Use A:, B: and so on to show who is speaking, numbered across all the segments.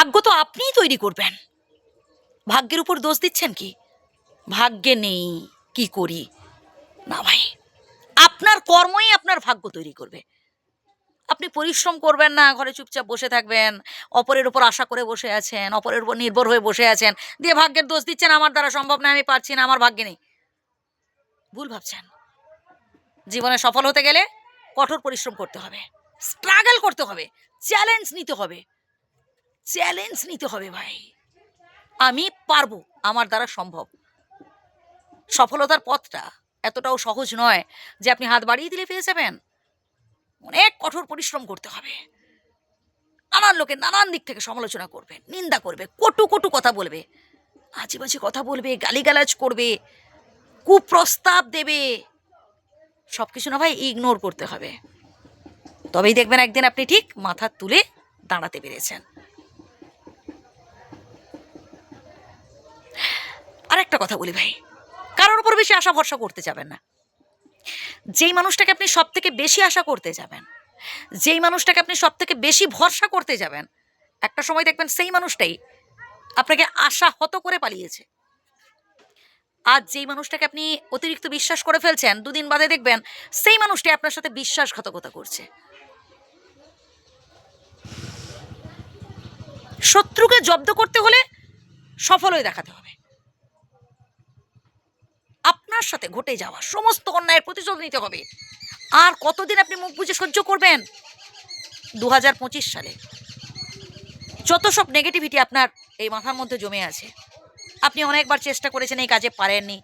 A: ভাগ্য তো আপনিই তৈরি করবেন। ভাগ্যের উপর দোষ দিচ্ছেন কি? ভাগ্যে নেই, কি করি? না ভাই, আপনার কর্মই আপনার ভাগ্য তৈরি করবে। আপনি পরিশ্রম করবেন না, ঘরে চুপচাপ বসে থাকবেন, অপরের উপর আশা করে বসে আছেন, অপরের উপর নির্ভর হয়ে বসে আছেন, দিয়ে ভাগ্যের দোষ দিচ্ছেন, আমার দ্বারা সম্ভব না, আমি পারছি না, আমার ভাগ্যে নেই। ভুল ভাবছেন। জীবনে সফল হতে গেলে কঠোর পরিশ্রম করতে হবে স্ট্রাগল করতে হবে চ্যালেঞ্জ নিতে হবে। চ্যালেঞ্জ নিতে হবে ভাই। আমি পারব, আমার দ্বারা সম্ভব। সফলতার পথটা এতটাও সহজ নয় যে আপনি হাত বাড়িয়ে দিলে পেয়ে যাবেন। অনেক কঠোর পরিশ্রম করতে হবে। নানান লোকে নানান দিক থেকে সমালোচনা করবে, নিন্দা করবে, কটু কটু কথা বলবে, আজেবাজে কথা বলবে, গালিগালাজ করবে, কুপ্রস্তাব দেবে। সব কিছু না ভাই ইগনোর করতে হবে। তবেই দেখবেন একদিন আপনি ঠিক মাথা তুলে দাঁড়াতে পেরেছেন। একটা কথা বলি ভাই, কারোর উপর বেশি আশা ভরসা করতে যাবেন না। যেই মানুষটাকে আপনি সব থেকে বেশি আশা করতে যাবেন, যেই মানুষটাকে আপনি সব থেকে বেশি ভরসা করতে যাবেন, একটা সময় দেখবেন সেই মানুষটাই আপনাকে আশা হত করে পালিয়েছে। আজ যেই মানুষটাকে আপনি অতিরিক্ত বিশ্বাস করে ফেলছেন, দুদিন বাদে দেখবেন সেই মানুষটাই আপনার সাথে বিশ্বাসঘাতকতা করছে। শত্রুকে জব্দ করতে হলে সফল হয়ে দেখাতে হবে। আপনার সাথে ঘটে যাওয়া সমস্ত অন্যায়ের প্রতিশোধ নিতে হবে। আর কতদিন আপনি মুখ বুঝে সহ্য করবেন? দু হাজার পঁচিশ সালে। যত সব নেগেটিভিটি আপনার এই মাথার মধ্যে জমে আছে। আপনি অনেকবার চেষ্টা করেছেন এই কাজে পারেননি।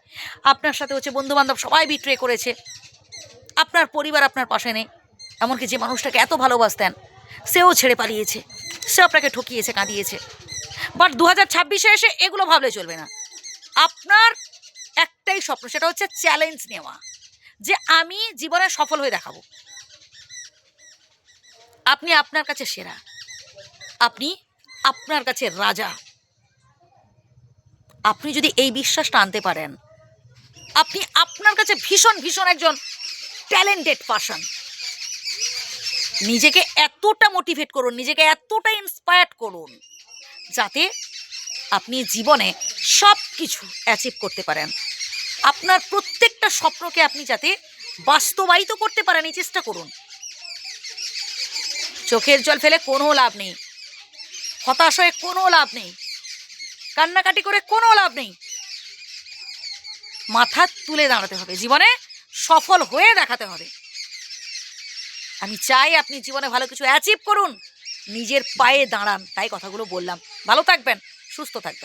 A: আপনার সাথে হচ্ছে বন্ধু বান্ধব সবাই বিট্রে করেছে। আপনার পরিবার আপনার পাশে নেই। এমনকি যে মানুষটাকে এত ভালোবাসতেন, সেও ছেড়ে পালিয়েছে। সে আপনাকে ঠকিয়েছে, কাঁদিয়েছে। বাট দু হাজার ছাব্বিশে এসে এগুলো ভাবলে চলবে না। আপনার একটাই স্বপ্ন, সেটা হচ্ছে চ্যালেঞ্জ নেওয়া, যে আমি জীবনে সফল হয়ে দেখাবো। আপনি আপনার কাছে সেরা, আপনি আপনার কাছে রাজা। আপনি যদি এই বিশ্বাসটা আনতে পারেন, আপনি আপনার কাছে ভীষণ ভীষণ একজন ট্যালেন্টেড পার্সন নিজেকে এতটা মোটিভেট করুন, নিজেকে এতটা ইন্সপায়ার্ড করুন, যাতে আপনি জীবনে সব কিছু অ্যাচিভ করতে পারেন। আপনার প্রত্যেকটা স্বপ্নকে আপনি যাতে বাস্তবায়িত করতে পারেন, এই চেষ্টা করুন। চোখের জল ফেলে কোনো লাভ নেই। হতাশ হয়ে কোনো লাভ নেই। কান্নাকাটি করে কোনো লাভ নেই। মাথা তুলে দাঁড়াতে হবে। জীবনে সফল হয়ে দেখাতে হবে। আমি চাই আপনি জীবনে ভালো কিছু অ্যাচিভ করুন। নিজের পায়ে দাঁড়ান, তাই কথাগুলো বললাম। ভালো থাকবেন, সুস্থ থাকবেন।